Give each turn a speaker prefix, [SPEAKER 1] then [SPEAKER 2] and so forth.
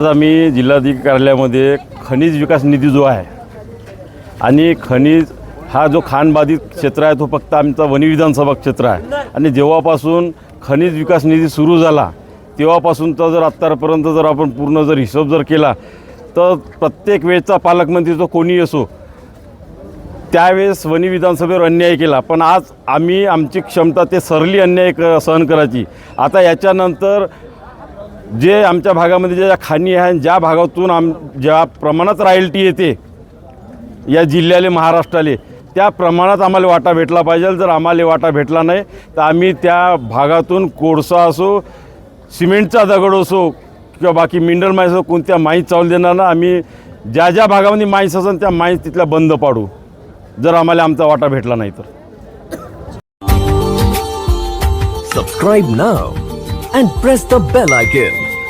[SPEAKER 1] आज आम्ही जिल्हाधिकारी कार्यालयामध्ये खनिज विकास निधी जो आहे आणि खनिज हा जो खानबाधित क्षेत्र आहे तो फक्त आमचा वनी विधानसभा क्षेत्र आहे. आणि जेव्हापासून खनिज विकास निधी सुरू झाला तेव्हापासूनचा जर आत्तापर्यंत जर आपण पूर्ण जर हिशोब जर केला तर प्रत्येक वेळचा पालकमंत्री जो कोणी असो त्यावेळेस वनी विधानसभेवर अन्याय केला. पण आज आम्ही आमची क्षमता ते सरली अन्याय क सहन करायची. आता याच्यानंतर जे आमच्या भागामध्ये ज्या खाणी आहे ज्या भागातून आम ज्या प्रमाणात रॉयल्टी येते या जिल्ह्याले महाराष्ट्राले त्या प्रमाणात आम्हाला वाटा भेटला पाहिजे. जर आम्हाला वाटा भेटला नाही तर आम्ही त्या भागातून कोळसा असो सिमेंटचा दगड असो किंवा बाकी मिनरल माईस असो कोणत्या माईस चालू देणार ना आम्ही ज्या ज्या भागामध्ये माईस असेल त्या माईस तिथल्या बंद पाडू. जर आम्हाला आमचा वाटा भेटला नाही तर.
[SPEAKER 2] Subscribe now and press the bell icon.